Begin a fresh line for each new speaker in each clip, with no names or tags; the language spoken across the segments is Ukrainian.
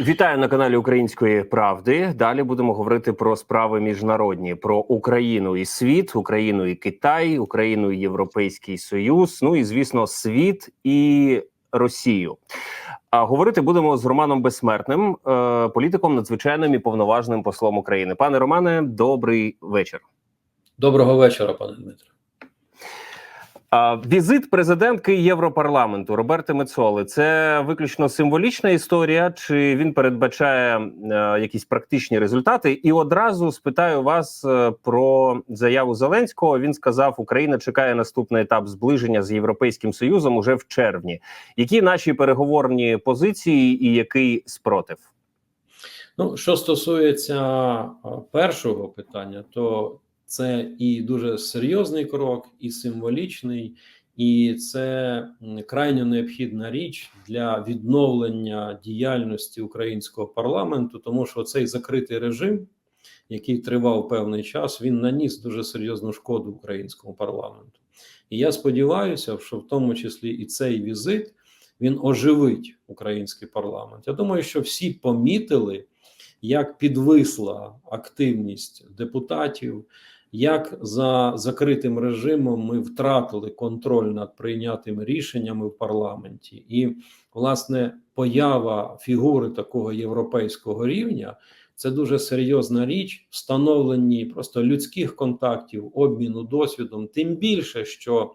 Вітаю на каналі Української Правди. Далі будемо говорити про справи міжнародні, про Україну і світ, Україну і Китай, Україну і Європейський Союз. Ну і звісно, світ і Росію. А говорити будемо з Романом Безсмертним, е, політиком, надзвичайним і повноважним послом України. Пане Романе, добрий вечір.
Доброго вечора, пане Дмитро.
Візит президентки Європарламенту Роберти Мецоли це виключно символічна історія, чи він передбачає е, якісь практичні результати? І одразу спитаю вас е, про заяву Зеленського. Він сказав, Україна чекає наступний етап зближення з Європейським Союзом уже в червні. Які наші переговорні позиції і який спротив?
Ну, що стосується першого питання, то це і дуже серйозний крок, і символічний, і це крайньо необхідна річ для відновлення діяльності українського парламенту, тому що цей закритий режим, який тривав певний час, він наніс дуже серйозну шкоду українському парламенту. І я сподіваюся, що в тому числі і цей візит він оживить український парламент. Я думаю, що всі помітили, як підвисла активність депутатів, як за закритим режимом ми втратили контроль над прийнятими рішеннями в парламенті, і власне поява фігури такого європейського рівня це дуже серйозна річ, встановленні просто людських контактів, обміну досвідом, тим більше, що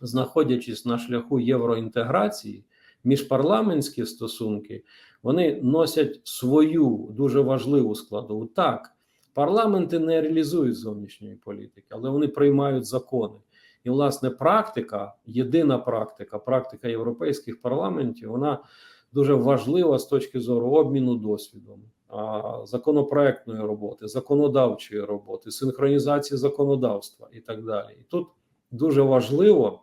знаходячись на шляху євроінтеграції, міжпарламентські стосунки вони носять свою дуже важливу складову. Так, парламенти не реалізують зовнішньої політики, але вони приймають закони. І, власне, практика, єдина практика, практика європейських парламентів, вона дуже важлива з точки зору обміну досвідом, законопроектної роботи, законодавчої роботи, синхронізації законодавства і так далі. І тут дуже важливо,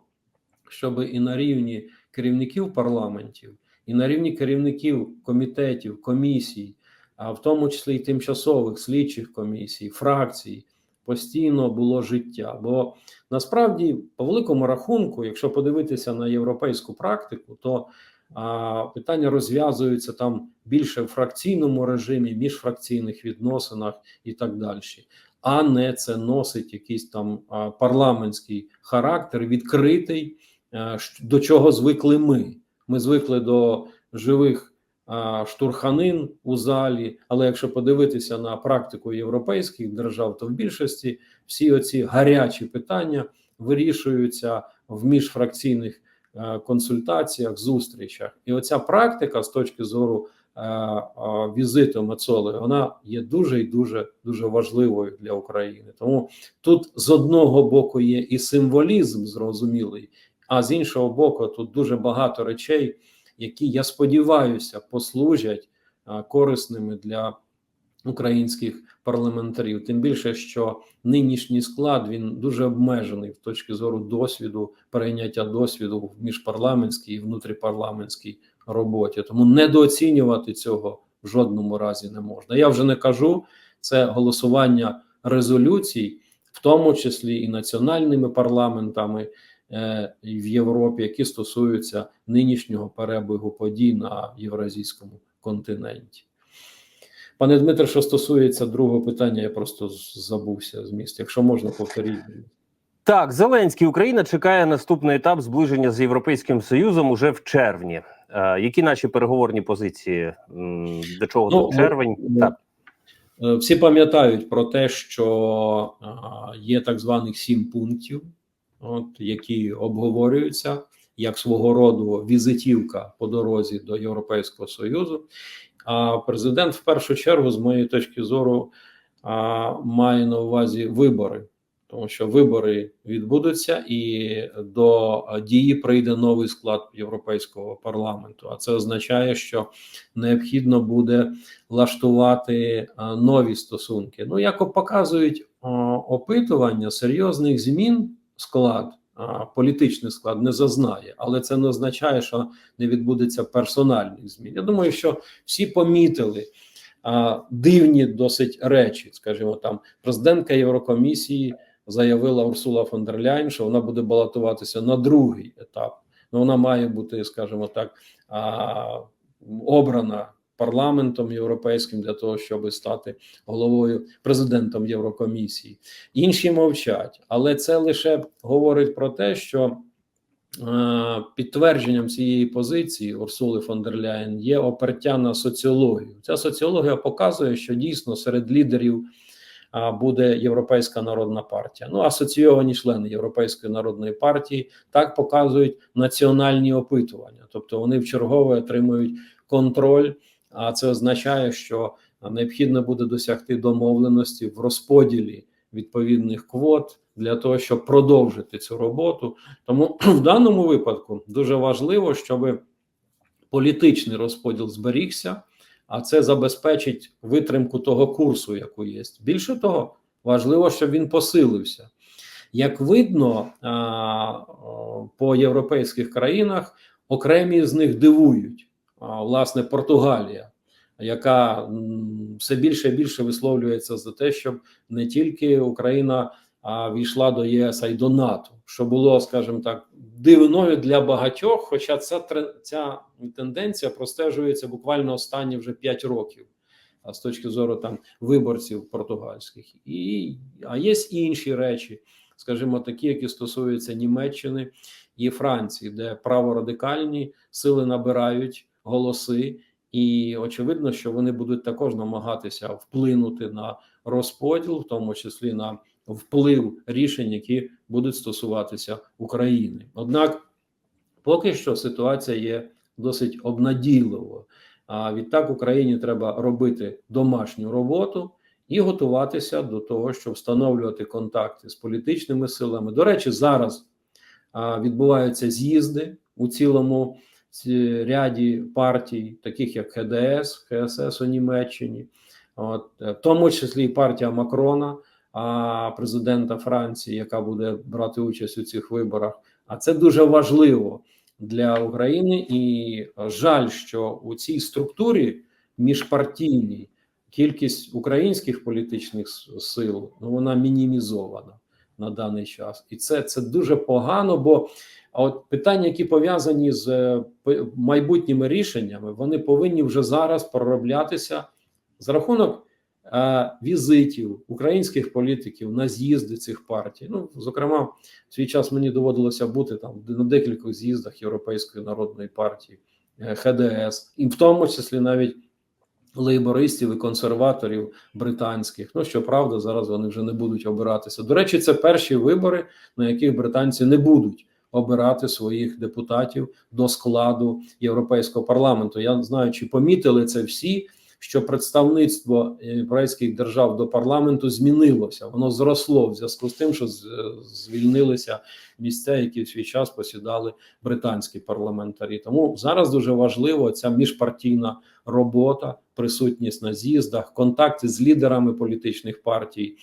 щоб і на рівні керівників парламентів, і на рівні керівників комітетів, комісій, а в тому числі і тимчасових слідчих комісій, фракцій, постійно було життя. Бо насправді, по великому рахунку, якщо подивитися на європейську практику, то а, питання розв'язуються там більше в фракційному режимі, міжфракційних відносинах і так далі. А не це носить якийсь там парламентський характер, відкритий, до чого звикли ми. Ми звикли до живих штурханин у залі. Але якщо подивитися на практику європейських держав, то в більшості всі оці гарячі питання вирішуються в міжфракційних консультаціях, зустрічах. І оця практика з точки зору а, а, візиту Мацоли, вона є дуже і дуже дуже важливою для України. Тому тут з одного боку є і символізм зрозумілий. А з іншого боку, тут дуже багато речей, які я сподіваюся послужать корисними для українських парламентарів. Тим більше, що нинішній склад він дуже обмежений в точки зору досвіду, перейняття досвіду в міжпарламентській і внутріпарламентській роботі. Тому недооцінювати цього в жодному разі не можна. Я вже не кажу це голосування резолюцій, в тому числі і національними парламентами в Європі, які стосуються нинішнього перебігу подій на євразійському континенті. Пане Дмитре, що стосується другого питання, я просто забувся з міста. Якщо можна, повторіть.
Так, Зеленський Україна чекає наступний етап зближення з Європейським Союзом уже в червні. Е, які наші переговорні позиції? До чого
ну,
червень?
Ну,
так.
Всі пам'ятають про те, що є так званих сім пунктів от які обговорюються як свого роду візитівка по дорозі до Європейського союзу. А президент, в першу чергу, з моєї точки зору, а, має на увазі вибори, тому що вибори відбудуться, і до дії прийде новий склад європейського парламенту. А це означає, що необхідно буде влаштувати нові стосунки. Ну як показують опитування серйозних змін склад, політичний склад не зазнає, але це не означає, що не відбудеться персональних змін. Я думаю, що всі помітили дивні досить речі. Скажімо, там президентка Єврокомісії заявила Урсула фон дер Ляйн, що вона буде балотуватися на другий етап. Ну, вона має бути, скажімо так, обрана парламентом європейським для того, щоб стати головою президентом Єврокомісії. Інші мовчать, але це лише говорить про те, що е, підтвердженням цієї позиції Урсули фон дер Ляєн є опертя на соціологію. Ця соціологія показує, що дійсно серед лідерів буде Європейська народна партія. Ну, асоційовані члени Європейської народної партії так показують національні опитування, тобто вони вчергове отримують контроль. А це означає, що необхідно буде досягти домовленості в розподілі відповідних квот для того, щоб продовжити цю роботу. Тому в даному випадку дуже важливо, щоб політичний розподіл зберігся, а це забезпечить витримку того курсу, яку є. Більше того, важливо, щоб він посилився. Як видно по європейських країнах, окремі з них дивують. Власне, Португалія, яка все більше і більше висловлюється за те, щоб не тільки Україна війшла до ЄС, а й до НАТО, що було, скажімо так, дивною для багатьох. Хоча ця ця тенденція простежується буквально останні вже 5 років. А з точки зору там виборців португальських, і а є інші речі, скажімо, такі, які стосуються Німеччини і Франції, де праворадикальні сили набирають голоси, і очевидно, що вони будуть також намагатися вплинути на розподіл, в тому числі на вплив рішень, які будуть стосуватися України. Однак, поки що ситуація є досить обнадійливою. А відтак Україні треба робити домашню роботу і готуватися до того, щоб встановлювати контакти з політичними силами. До речі, зараз відбуваються з'їзди у цілому ці- ряді партій, таких як ХДС, ХСС у Німеччині, от, е, в тому числі і партія Макрона, а президента Франції, яка буде брати участь у цих виборах. А це дуже важливо для України, і жаль, що у цій структурі міжпартійній кількість українських політичних сил ну вона мінімізована на даний час, і це, це дуже погано. Бо от питання, які пов'язані з е, майбутніми рішеннями, вони повинні вже зараз пророблятися за рахунок е, візитів українських політиків на з'їзди цих партій. Ну, зокрема, в свій час мені доводилося бути там на декількох з'їздах Європейської народної партії, е, ХДС, і в тому числі навіть лейбористів і консерваторів британських. Ну щоправда, зараз вони вже не будуть обиратися. До речі, це перші вибори, на яких британці не будуть обирати своїх депутатів до складу європейського парламенту. Я знаю, чи помітили це всі. Що представництво європейських держав до парламенту змінилося, воно зросло в зв'язку з тим, що звільнилися місця, які в свій час посідали британські парламентарі. Тому зараз дуже важливо ця міжпартійна робота, присутність на з'їздах, контакти з лідерами політичних партій.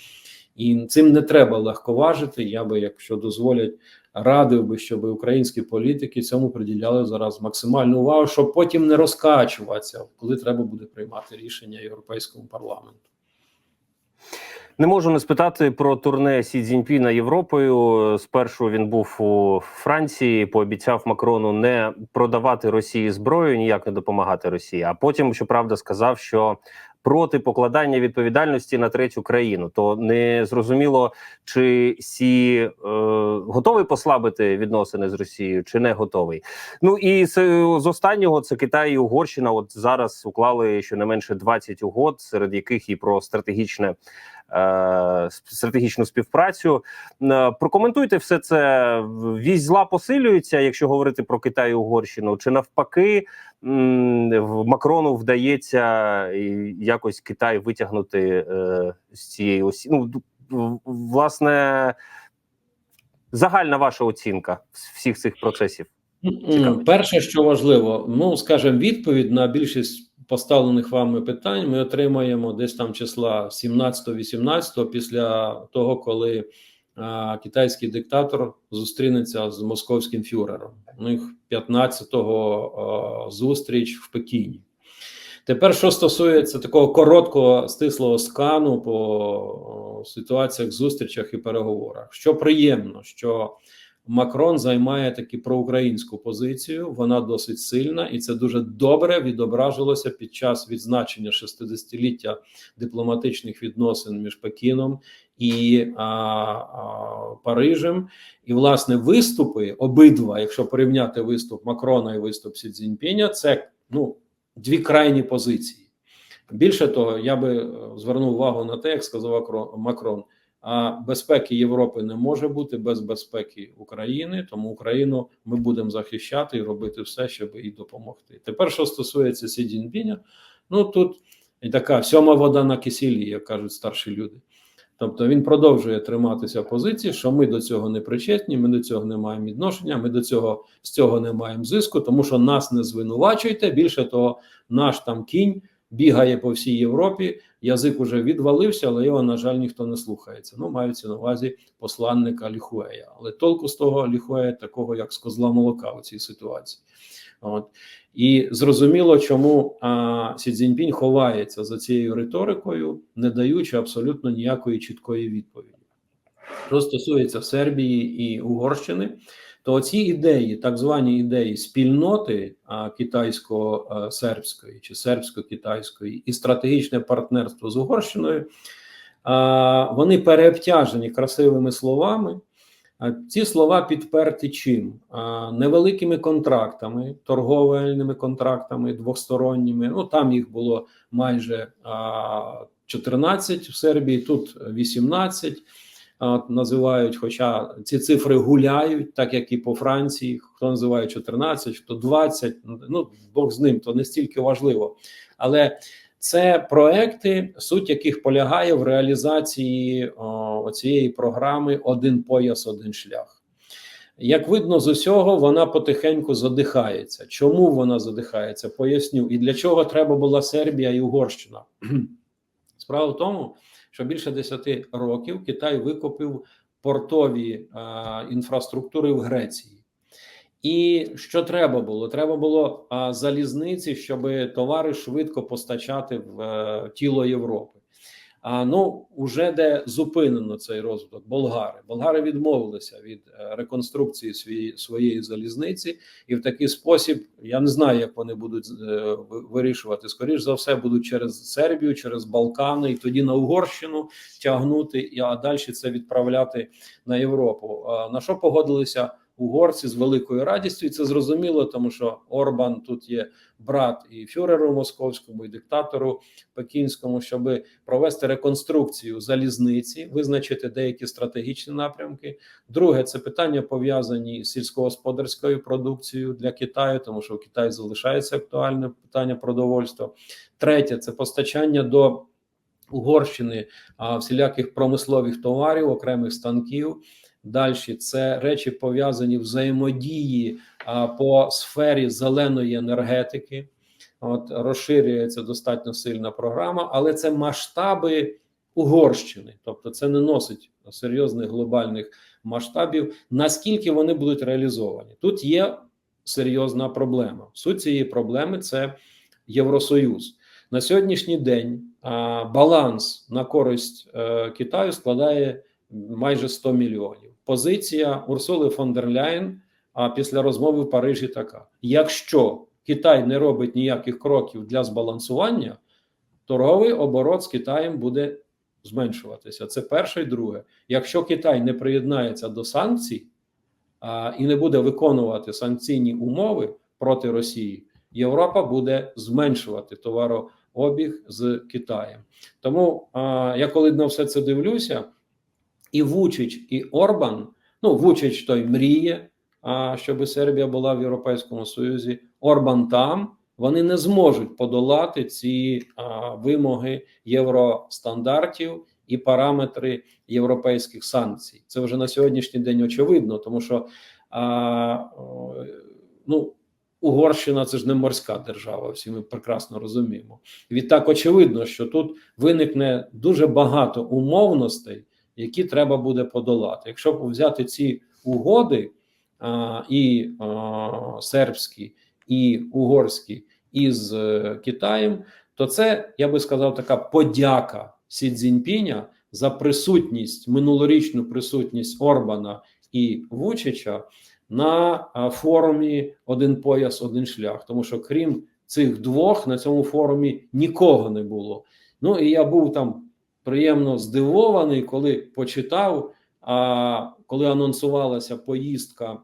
І цим не треба легковажити. Я би, якщо дозволять, радив би, щоб українські політики цьому приділяли зараз максимальну увагу, щоб потім не розкачуватися, коли треба буде приймати рішення Європейському парламенту.
Не можу не спитати про турне Сі Цзіньпіна Європою. Спершу він був у Франції, пообіцяв Макрону не продавати Росії зброю, ніяк не допомагати Росії. А потім, щоправда, сказав, що проти покладання відповідальності на третю країну. То не зрозуміло, чи Сі е, готовий послабити відносини з Росією, чи не готовий. Ну і з, останнього це Китай і Угорщина. От зараз уклали щонайменше 20 угод, серед яких і про стратегічне. е, Стратегічну співпрацю Е, прокоментуйте все це. Вісь зла посилюється, якщо говорити про Китай і Угорщину, чи навпаки Макрону вдається якось Китай витягнути е, з цієї осі. Ну власне, загальна ваша оцінка всіх цих процесів. Цікаво.
Перше, що важливо, ну скажімо, відповідь на більшість поставлених вами питань ми отримаємо десь там числа 17-18 після того, коли китайський диктатор зустрінеться з московським фюрером. У них 15-го зустріч в Пекіні. Тепер, що стосується такого короткого стислого скану по ситуаціях, зустрічах і переговорах, що приємно, що Макрон займає таки проукраїнську позицію. Вона досить сильна, і це дуже добре відображилося під час відзначення 60-ліття дипломатичних відносин між Пекіном і а, а, Парижем. І власне виступи обидва, якщо порівняти виступ Макрона і виступ Сі Цзіньпіня, це ну дві крайні позиції. Більше того, я би е, звернув увагу на те, як сказав Макрон. А безпеки Європи не може бути без безпеки України, тому Україну ми будемо захищати і робити все, щоб їй допомогти. Тепер, що стосується Сі Цзіньпіня, ну тут така сьома вода на кисілі, як кажуть старші люди. Тобто він продовжує триматися позиції, що ми до цього не причетні, ми до цього не маємо відношення, ми до цього з цього не маємо зиску, тому що нас не звинувачуйте. Більше того, наш там кінь бігає по всій Європі. Язик уже відвалився, але його, на жаль, ніхто не слухається. Ну, мається на увазі посланника Ліхуея. Але толку з того Ліхуея, такого як з козла молока у цій ситуації. От. І зрозуміло, чому а, Сі Цзіньпінь ховається за цією риторикою, не даючи абсолютно ніякої чіткої відповіді. Що стосується Сербії і Угорщини, то ці ідеї, так звані ідеї спільноти китайсько-сербської чи сербсько-китайської і стратегічне партнерство з Угорщиною, вони переобтяжені красивими словами. Ці слова підперті чим? Невеликими контрактами, торговельними контрактами, двосторонніми. Ну там їх було майже а, 14 в Сербії, тут 18. Називають, хоча ці цифри гуляють, так як і по Франції. Хто називає 14, хто 20, ну Бог з ним, то не стільки важливо. Але це проекти, суть яких полягає в реалізації о, цієї програми Один пояс, один шлях. Як видно з усього, вона потихеньку задихається. Чому вона задихається? Поясню. І для чого треба була Сербія і Угорщина? Справа в тому, що більше 10 років Китай викупив портові а, інфраструктури в Греції. І що треба було? Треба було а, залізниці, щоб товари швидко постачати в а, тіло Європи. А ну вже де зупинено цей розвиток болгари. Болгари відмовилися від е, реконструкції свої, своєї залізниці, і в такий спосіб я не знаю, як вони будуть е, вирішувати. Скоріш за все, будуть через Сербію, через Балкани, і тоді на Угорщину тягнути, а далі це відправляти на Європу. На що погодилися? Угорці з великою радістю, і це зрозуміло, тому що Орбан тут є брат і фюреру московському, і диктатору пекінському, щоб провести реконструкцію залізниці, визначити деякі стратегічні напрямки. Друге, це питання пов'язані з сільськогосподарською продукцією для Китаю, тому що в Китаї залишається актуальне питання продовольства. Третє це постачання до Угорщини а, всіляких промислових товарів, окремих станків. Далі це речі пов'язані взаємодії а, по сфері зеленої енергетики. От розширюється достатньо сильна програма, але це масштаби Угорщини, тобто це не носить серйозних глобальних масштабів. Наскільки вони будуть реалізовані? Тут є серйозна проблема. Суть цієї проблеми це Євросоюз на сьогоднішній день. А, баланс на користь е, Китаю складає майже 100 мільйонів. Позиція Урсули фон дер Ляєн а після розмови в Парижі така: якщо Китай не робить ніяких кроків для збалансування, торговий оборот з Китаєм буде зменшуватися. Це перше і друге. Якщо Китай не приєднається до санкцій а, і не буде виконувати санкційні умови проти Росії, Європа буде зменшувати товарообіг з Китаєм. Тому а, я коли на все це дивлюся, і Вучич, і Орбан, ну Вучич той мріє, а щоб Сербія була в Європейському Союзі. Орбан там вони не зможуть подолати ці а, вимоги євростандартів і параметри європейських санкцій. Це вже на сьогоднішній день очевидно, тому що а, ну. Угорщина це ж не морська держава, всі ми прекрасно розуміємо. Відтак, очевидно, що тут виникне дуже багато умовностей, які треба буде подолати. Якщо взяти ці угоди а, і а, сербські, і угорські із е, Китаєм, то це я би сказав така подяка Сі Цзіньпіня за присутність, минулорічну присутність Орбана і Вучича на форумі Один пояс, один шлях. Тому що крім цих двох на цьому форумі нікого не було. Ну і я був там приємно здивований, коли почитав. А коли анонсувалася поїздка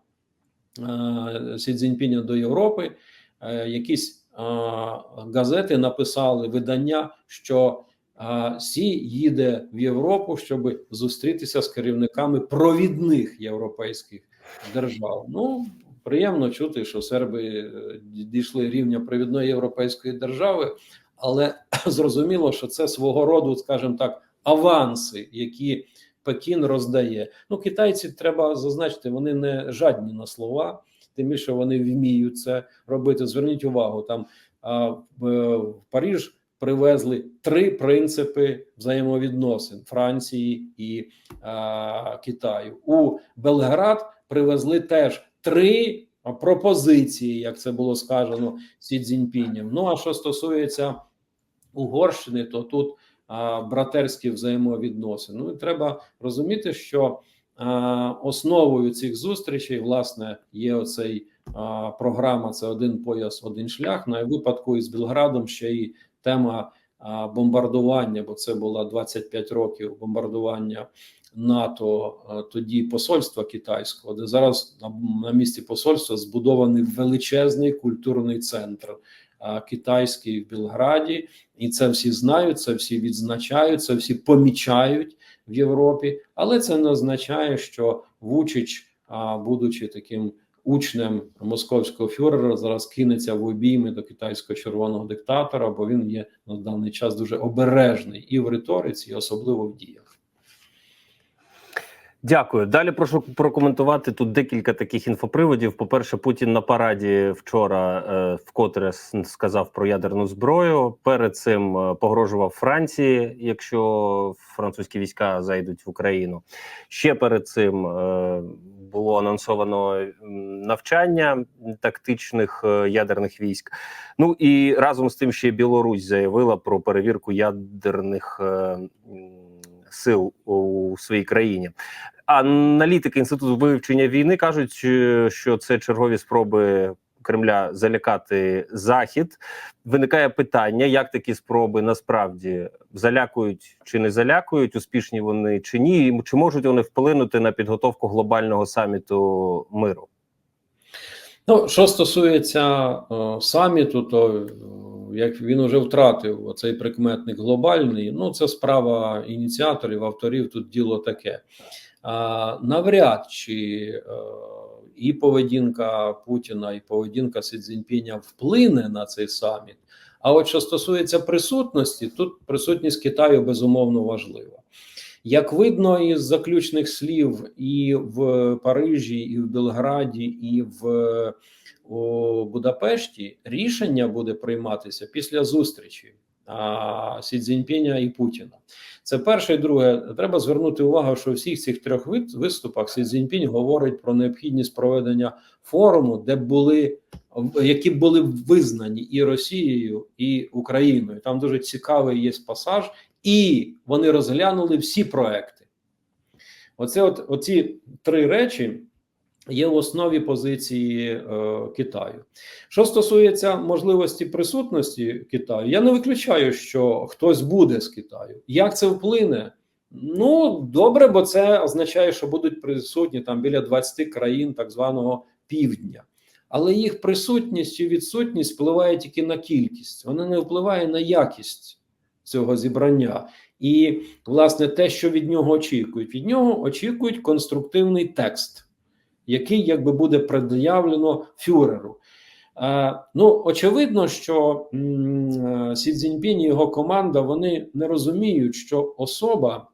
е, Сі Цзіньпіня до Європи, е, якісь газети написали видання, що Сі їде в Європу, щоб зустрітися з керівниками провідних європейських держав. Ну приємно чути, що серби е, дійшли рівня провідної європейської держави, але зрозуміло, що це свого роду, скажімо так, аванси, які Пекін роздає. Ну, китайці треба зазначити, вони не жадні на слова, тим більше вони вміють це робити. Зверніть увагу, там а, в, в Париж привезли три принципи взаємовідносин Франції і а, Китаю. У Белград привезли теж три пропозиції, як це було сказано Сі Цзіньпінем. Ну а що стосується Угорщини, то тут а, братерські взаємовідносини. Ну і треба розуміти, що а, основою цих зустрічей власне є оцей а, програма. Це один пояс, один шлях. На випадку із Білградом ще й тема а, бомбардування, бо це було 25 років бомбардування НАТО, тоді посольства китайського, де зараз на місці посольства збудований величезний культурний центр. Китайський в Білграді, і це всі знають, це всі відзначають, це всі помічають в Європі, але це не означає, що Вучич, будучи таким учнем московського фюрера, зараз кинеться в обійми до китайського червоного диктатора, бо він є на даний час дуже обережний і в риториці, і особливо в діях.
Дякую. Далі прошу прокоментувати тут декілька таких інфоприводів. По-перше, Путін на параді вчора е, вкотре сказав про ядерну зброю. Перед цим е, погрожував Франції, якщо французькі війська зайдуть в Україну. Ще перед цим е, було анонсовано навчання тактичних е, ядерних військ. Ну і разом з тим ще Білорусь заявила про перевірку ядерних е, сил у своїй країні. Аналітики інституту вивчення війни кажуть, е, що це чергові спроби Кремля залякати Захід. Виникає питання, як такі спроби насправді залякують чи не залякують, успішні вони чи ні, чи можуть вони вплинути на підготовку глобального саміту миру?
Ну, що стосується е, саміту, то е, як він уже втратив оцей прикметник глобальний, ну це справа ініціаторів, авторів. Тут діло таке. А, навряд чи е, і поведінка Путіна, і поведінка Си Цзіньпіня вплине на цей саміт. А от що стосується присутності, тут присутність Китаю безумовно важлива. Як видно із заключних слів і в Парижі, і в Белграді, і в у Будапешті, рішення буде прийматися після зустрічі а, Сі Цзіньпіня і Путіна. Це перше і друге. Треба звернути увагу, що у всіх цих трьох виступах Сі Цзіньпінь говорить про необхідність проведення форуму, де були які були визнані і Росією, і Україною. Там дуже цікавий є пасаж, і вони розглянули всі проекти. Оце, от оці три речі є в основі позиції е, Китаю. Що стосується можливості присутності Китаю, я не виключаю, що хтось буде з Китаю. Як це вплине? Ну добре, бо це означає, що будуть присутні там біля 20 країн так званого півдня. Але їх присутність і відсутність впливає тільки на кількість, вона не впливає на якість цього зібрання. І, власне, те, що від нього очікують, від нього очікують конструктивний текст, який якби буде пред'явлено фюреру. Е, ну, очевидно, що м, Сі Цзіньпінь і його команда вони не розуміють, що особа,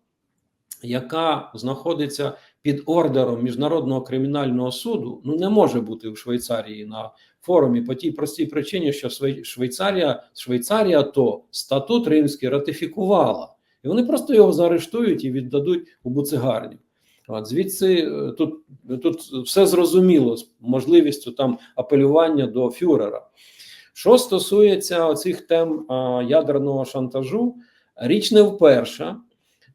яка знаходиться під ордером міжнародного кримінального суду, ну не може бути в Швейцарії на форумі по тій простій причині, що Швейцарія, Швейцарія то статут римський ратифікувала, і вони просто його заарештують і віддадуть у буцегарню. От, звідси е, тут, тут все зрозуміло з можливістю там апелювання до фюрера. Що стосується цих тем а, ядерного шантажу, річ не вперше.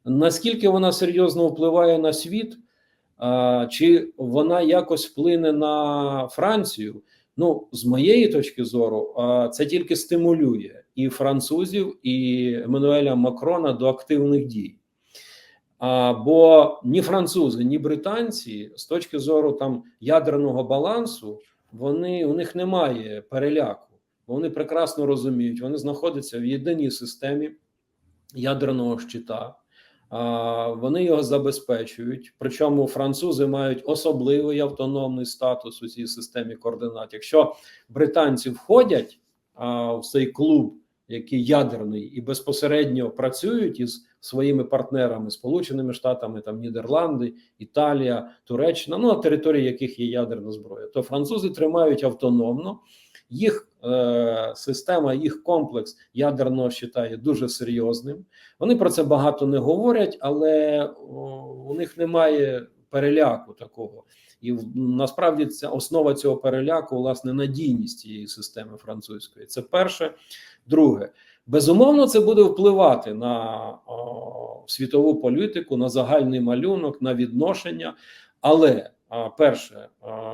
Наскільки вона серйозно впливає на світ, А, чи вона якось вплине на Францію? Ну, з моєї точки зору, а, це тільки стимулює і французів, і Еммануеля Макрона до активних дій. Бо ні французи, ні британці з точки зору там ядерного балансу, вони у них немає переляку. Вони прекрасно розуміють, вони знаходяться в єдиній системі ядерного щита. Вони його забезпечують. Причому французи мають особливий автономний статус у цій системі координат. Якщо британці входять в цей клуб, який ядерний, і безпосередньо працюють із своїми партнерами, Сполученими Штатами, там Нідерланди, Італія, Туреччина, ну на території яких є ядерна зброя, то французи тримають автономно. Їх е, система, їх комплекс ядерного щита є дуже серйозним. Вони про це багато не говорять, але о, у них немає переляку такого. І насправді ця основа цього переляку, власне, надійність цієї системи французької. Це перше. Друге, безумовно, це буде впливати на о, світову політику, на загальний малюнок, на відношення. Але а, перше, а,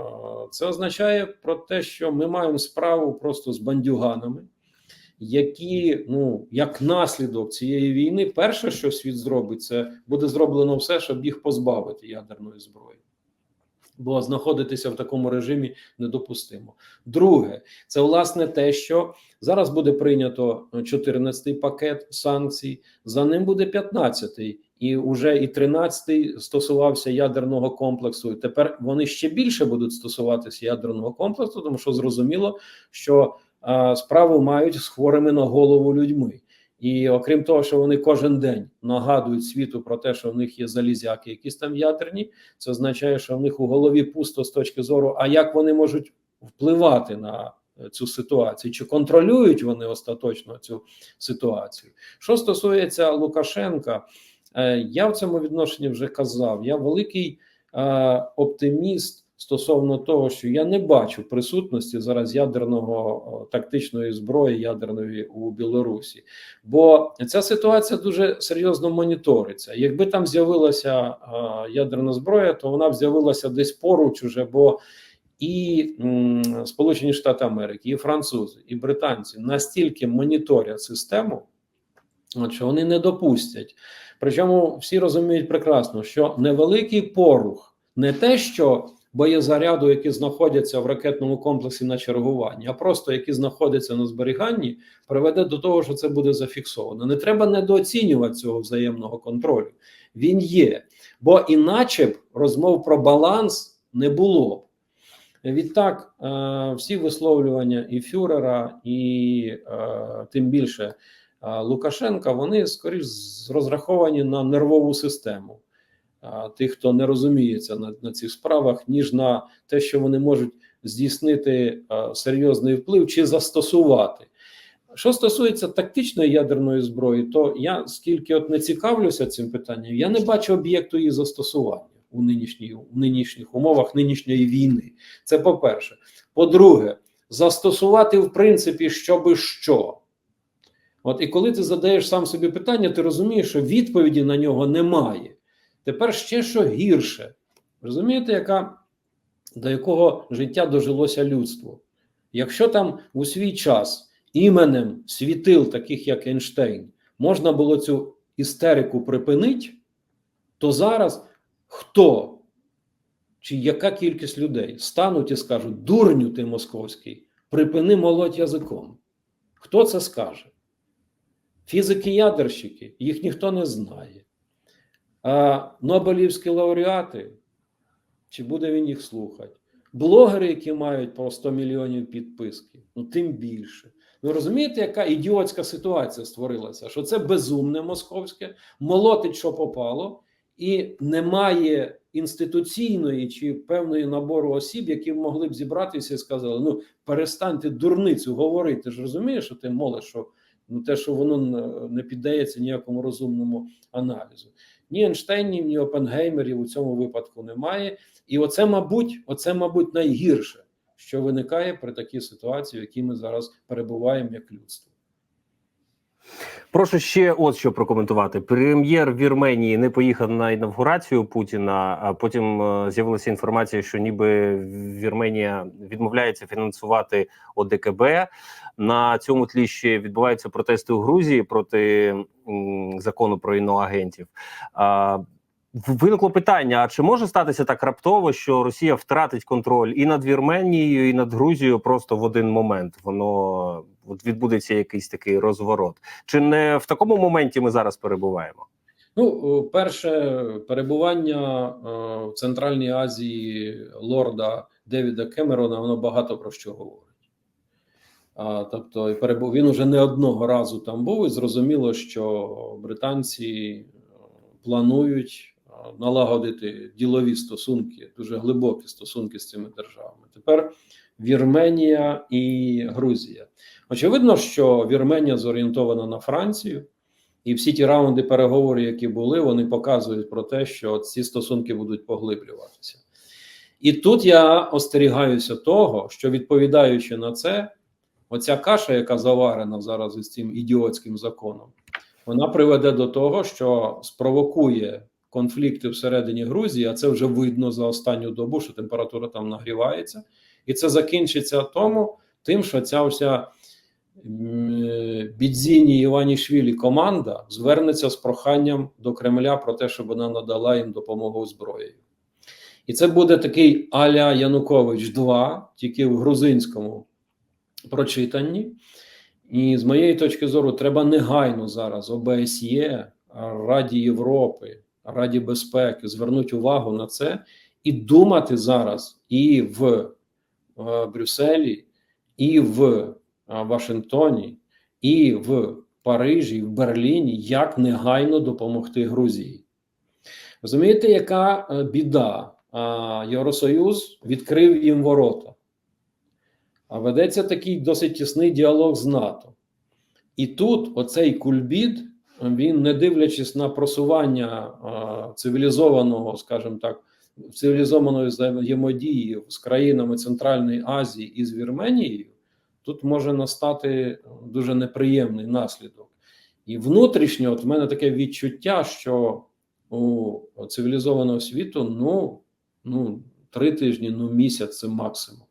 це означає про те, що ми маємо справу просто з бандюганами, які, ну, як наслідок цієї війни, перше, що світ зробить, це буде зроблено все, щоб їх позбавити ядерної зброї. Бо знаходитися в такому режимі недопустимо. Друге, це власне те, що зараз буде прийнято 14-й пакет санкцій, за ним буде 15-й, і вже і 13-й стосувався ядерного комплексу. І тепер вони ще більше будуть стосуватися ядерного комплексу, тому що зрозуміло, що а, справу мають з хворими на голову людьми. І окрім того, що вони кожен день нагадують світу про те, що в них є залізяки, якісь там ядерні, це означає, що в них у голові пусто з точки зору, а як вони можуть впливати на е, цю ситуацію, чи контролюють вони остаточно цю ситуацію. Що стосується Лукашенка, е, я в цьому відношенні вже казав. Я великий е, оптиміст стосовно того, що я не бачу присутності зараз ядерного тактичної зброї ядерної у Білорусі, бо ця ситуація дуже серйозно моніториться. Якби там з'явилася ядерна зброя, то вона б з'явилася десь поруч уже, бо і м, Сполучені Штати Америки, і французи, і британці настільки моніторять систему, що вони не допустять. Причому всі розуміють прекрасно, що невеликий порух, не те, що боєзаряду, які знаходяться в ракетному комплексі на чергуванні, а просто які знаходяться на зберіганні, приведе до того, що це буде зафіксовано. Не треба недооцінювати цього взаємного контролю. Він є, бо іначе б розмов про баланс не було б. Відтак, е, всі висловлювання і Фюрера, і е, тим більше е, Лукашенка, вони скоріш розраховані на нервову систему тих, хто не розуміється на, на цих справах, ніж на те, що вони можуть здійснити серйозний вплив чи застосувати. Що стосується тактичної ядерної зброї, то я скільки от не цікавлюся цим питанням, я не бачу об'єкту її застосування у нинішній у нинішніх умовах нинішньої війни. Це по-перше. По-друге, застосувати в принципі щоби що. От і коли ти задаєш сам собі питання, ти розумієш, що відповіді на нього немає. Тепер ще що гірше. Розумієте, яка, до якого життя дожилося людство? Якщо там у свій час іменем світил, таких як Ейнштейн, можна було цю істерику припинити, то зараз хто чи яка кількість людей стануть і скажуть: дурню ти московський, припини молоть язиком. Хто це скаже? Фізики-ядерщики, їх ніхто не знає. А Нобелівські лауреати, чи буде він їх слухати? Блогери, які мають по 100 мільйонів підписки, ну тим більше. Ви розумієте, яка ідіотська ситуація створилася? Що це безумне московське, молотить, що попало, і немає інституційної чи певної набору осіб, які могли б зібратися і сказали: ну перестаньте дурницю говорити. Ти ж розумієш, що ти молиш, що ну те, що воно не піддається ніякому розумному аналізу. Ні Ейнштейнів, ні Опенгеймерів у цьому випадку немає. І оце, мабуть, оце, мабуть, найгірше, що виникає при такій ситуації, в якій ми зараз перебуваємо як людство.
Прошу ще от що прокоментувати. Прем'єр Вірменії не поїхав на інавгурацію Путіна. А потім е, з'явилася інформація, що ніби Вірменія відмовляється фінансувати ОДКБ. На цьому тлі ще відбуваються протести у Грузії проти закону про іноагентів. А, Виникло питання: а чи може статися так раптово, що Росія втратить контроль і над Вірменією, і над Грузією просто в один момент? Воно от відбудеться якийсь такий розворот. Чи не в такому моменті ми зараз перебуваємо?
Ну, перше перебування е, в Центральній Азії лорда Девіда Кемерона, воно багато про що говорить. А, тобто, він уже не одного разу там був, і зрозуміло, що британці е, планують е, налагодити ділові стосунки, дуже глибокі стосунки з цими державами. Тепер Вірменія і Грузія. Очевидно, що Вірменія зорієнтована на Францію. І всі ті раунди переговорів, які були, вони показують про те, що ці стосунки будуть поглиблюватися. І тут я остерігаюся того, що відповідаючи на це, оця каша, яка заварена зараз із цим ідіотським законом, вона приведе до того, що спровокує конфлікти всередині Грузії, а це вже видно за останню добу, що температура там нагрівається, і це закінчиться тому, тим, що ця вся Бідзіні Іванішвілі команда звернеться з проханням до Кремля про те, щоб вона надала їм допомогу зброєю. І це буде такий Аля Янукович 2, тільки в грузинському прочитанні. І з моєї точки зору, треба негайно зараз ОБСЄ, Раді Європи, Раді безпеки звернути увагу на це і думати зараз і в е, Брюсселі, і в Вашингтоні, і в Парижі, і в Берліні, як негайно допомогти Грузії. Розумієте, яка е, біда? Євросоюз відкрив їм ворота. А ведеться такий досить тісний діалог з НАТО. І тут оцей кульбіт, він, не дивлячись на просування цивілізованого, скажімо так, цивілізованої взаємодії з країнами Центральної Азії і з Вірменією, тут може настати дуже неприємний наслідок. І внутрішньо, от в мене таке відчуття, що у цивілізованого світу ну, ну, три тижні, ну місяць це максимум.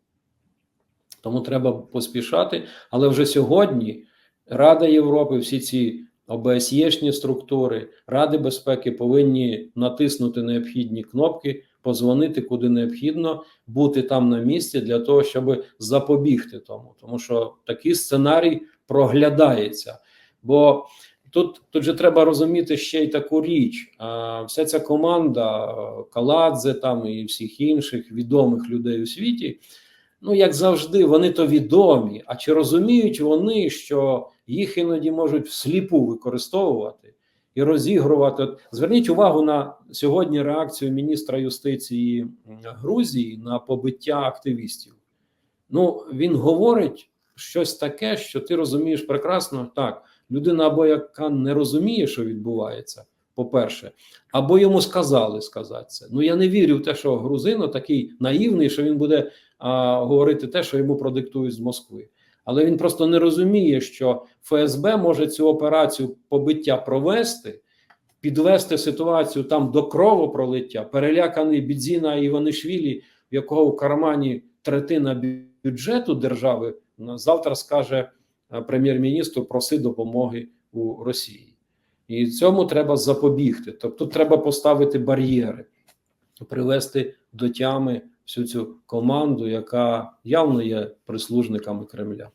Тому треба поспішати. Але вже сьогодні Рада Європи, всі ці ОБСЄшні структури, Ради безпеки повинні натиснути необхідні кнопки, позвонити куди необхідно, бути там на місці для того, щоб запобігти тому. Тому що такий сценарій проглядається. Бо тут тут же треба розуміти ще й таку річ: а, вся ця команда Каладзе там і всіх інших відомих людей у світі. Ну, як завжди, вони то відомі. А чи розуміють вони, що їх іноді можуть всліпу використовувати і розігрувати? От Зверніть увагу на сьогодні реакцію міністра юстиції Грузії на побиття активістів. Ну, він говорить щось таке, що ти розумієш прекрасно так. Людина або яка не розуміє, що відбувається, по-перше, або йому сказали сказати це. Ну я не вірю в те, що грузино такий наївний, що він буде а, говорити те, що йому продиктують з Москви. Але він просто не розуміє, що ФСБ може цю операцію побиття провести, підвести ситуацію там до кровопролиття, переляканий Бідзіна Іванишвілі, в якого в кармані третина бюджету держави, завтра скаже прем'єр-міністру проси допомоги у Росії. І цьому треба запобігти. Тобто, треба поставити бар'єри, привести до тями всю цю команду, яка явно є прислужниками Кремля.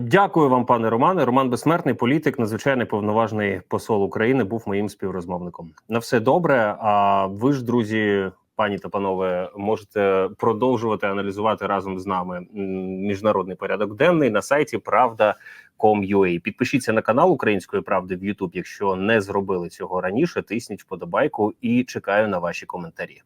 Дякую вам, пане Романе. Роман Безсмертний, політик, надзвичайний повноважний посол України, був моїм співрозмовником. На все добре. А ви ж, друзі, пані та панове, можете продовжувати аналізувати разом з нами міжнародний порядок денний на сайті Правда.com.ua. Підпишіться на канал Української правди в YouTube, якщо не зробили цього раніше. Тисніть вподобайку і чекаю на ваші коментарі.